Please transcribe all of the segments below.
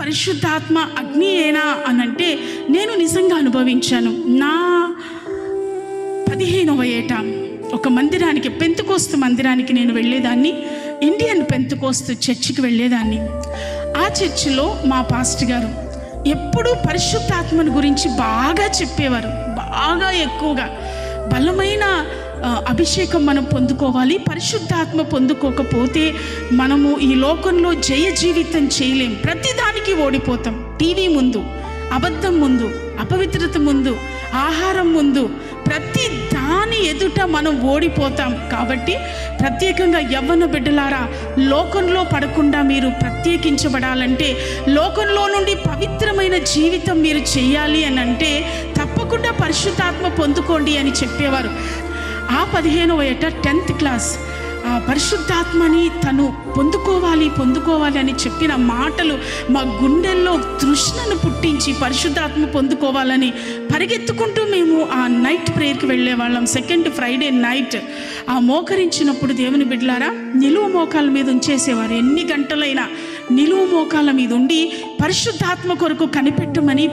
పరిశుద్ధాత్మ అగ్నియేనా అని అంటే నేను నిజంగా అనుభవించాను. నా పదిహేనవ ఏట ఒక మందిరానికి పెంతుకోస్తు మందిరానికి నేను వెళ్ళేదాన్ని. ఇండియన్ పెంతుకోస్తు చర్చికి వెళ్ళేదాన్ని. ఆ చర్చిలో మా పాస్టర్ గారు ఎప్పుడూ పరిశుద్ధాత్మను గురించి బాగా చెప్పేవారు. బాగా ఎక్కువగా బలమైన అభిషేకం మనం పొందుకోవాలి పరిశుద్ధాత్మ పొందుకోకపోతే మనము ఈ లోకంలో జయ జీవితం చేయలేం. ప్రతిదానికి ఓడిపోతాం. టీవీ ముందు అబద్ధం ముందు అపవిత్రత ముందు ఆహారం ముందు ప్రతి దాని ఎదుట మనం ఓడిపోతాం. కాబట్టి ప్రత్యేకంగా యవ్వన బిడ్డలారా లోకంలో పడకుండా మీరు ప్రత్యేకించబడాలంటే లోకంలో నుండి పవిత్రమైన జీవితం మీరు చేయాలి అని అంటే తప్పకుండా పరిశుద్ధాత్మ పొందుకోండి అని చెప్పేవారు. ఆ పదిహేనవ ఏట టెన్త్ క్లాస్ ఆ పరిశుద్ధాత్మని తను పొందుకోవాలి పొందుకోవాలి అని చెప్పిన మాటలు మా గుండెల్లో తృష్ణను పుట్టించి పరిశుద్ధాత్మ పొందుకోవాలని పరిగెత్తుకుంటూ మేము ఆ నైట్ ప్రేయర్కి వెళ్ళే వాళ్ళం సెకండ్ ఫ్రైడే నైట్. ఆ మోకరించినప్పుడు దేవుని బిడ్డలారా నిలువు మోకాల మీద ఉంచేసేవారు. ఎన్ని గంటలైనా నిలువు మోకాల మీద ఉండి పరిశుద్ధాత్మ కొరకు కనిపెట్టమని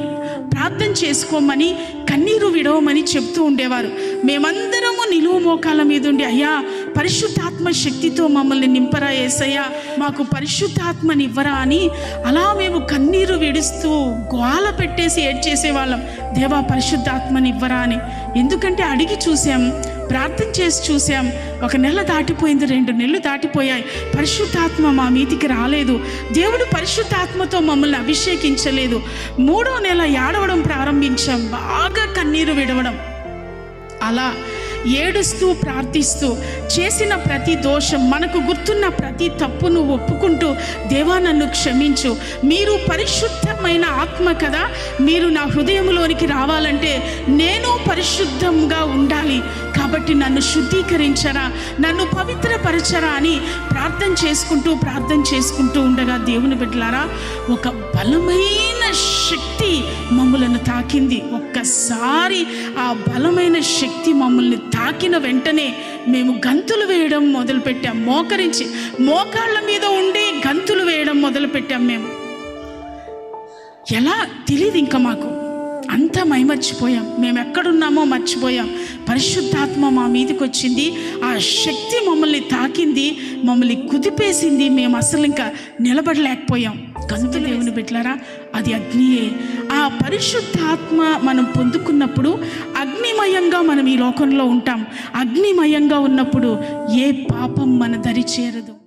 ప్రార్థన చేసుకోమని కన్నీరు విడవమని చెప్తూ ఉండేవారు. మేమందరము నిలువు మోకాల మీద ఉండి అయ్యా పరిశుద్ధాత్మ శక్తితో మమ్మల్ని నింపరా ఏసయ్యా మాకు పరిశుద్ధాత్మనివ్వరా అని అలా మేము కన్నీరు విడుస్తూ గోల పెట్టేసి ఏడ్చేసేవాళ్ళం. దేవా పరిశుద్ధాత్మనివ్వరా అని. ఎందుకంటే అడిగి చూసాం ప్రార్థన చేసి చూసాం ఒక నెల దాటిపోయింది రెండు నెలలు దాటిపోయాయి. పరిశుద్ధాత్మ మా మీదికి రాలేదు. దేవుడు పరిశుద్ధాత్మతో మమ్మల్ని అభిషేకించలేదు. మూడో నెల ఏడవడం ప్రారంభించాం. బాగా కన్నీరు విడవడం. అలా ఏడుస్తూ ప్రార్థిస్తూ చేసిన ప్రతి దోషం మనకు గుర్తున్న ప్రతి తప్పును ఒప్పుకుంటూ దేవా నన్ను క్షమించు. మీరు పరిశుద్ధమైన ఆత్మ కదా. మీరు నా హృదయంలోనికి రావాలంటే నేను పరిశుద్ధంగా ఉండాలి. బట్టి నన్ను శుద్ధీకరించరా నన్ను పవిత్రపరచరా అని ప్రార్థన చేసుకుంటూ ప్రార్థన చేసుకుంటూ ఉండగా దేవుని బిడ్డలారా ఒక బలమైన శక్తి మమ్మలను తాకింది. ఒక్కసారి ఆ బలమైన శక్తి మమ్మల్ని తాకిన వెంటనే మేము గంతులు వేయడం మొదలుపెట్టాం. మోకరించి మోకాళ్ళ మీద ఉండి గంతులు వేయడం మొదలుపెట్టాం మేము. ఎలా తెలియదు ఇంకా మాకు. అంతా మైమర్చిపోయాం. మేము ఎక్కడున్నామో మర్చిపోయాం. పరిశుద్ధాత్మ మా మీదకి వచ్చింది. ఆ శక్తి మమ్మల్ని తాకింది. మమ్మల్ని కుదిపేసింది. మేము అసలు ఇంకా నిలబడలేకపోయాం. గంతు దేవుని బిడ్డలారా అది అగ్నియే. ఆ పరిశుద్ధాత్మ మనం పొందుకున్నప్పుడు అగ్నిమయంగా మనం ఈ లోకంలో ఉంటాం. అగ్నిమయంగా ఉన్నప్పుడు ఏ పాపం మన దరి చేరదు.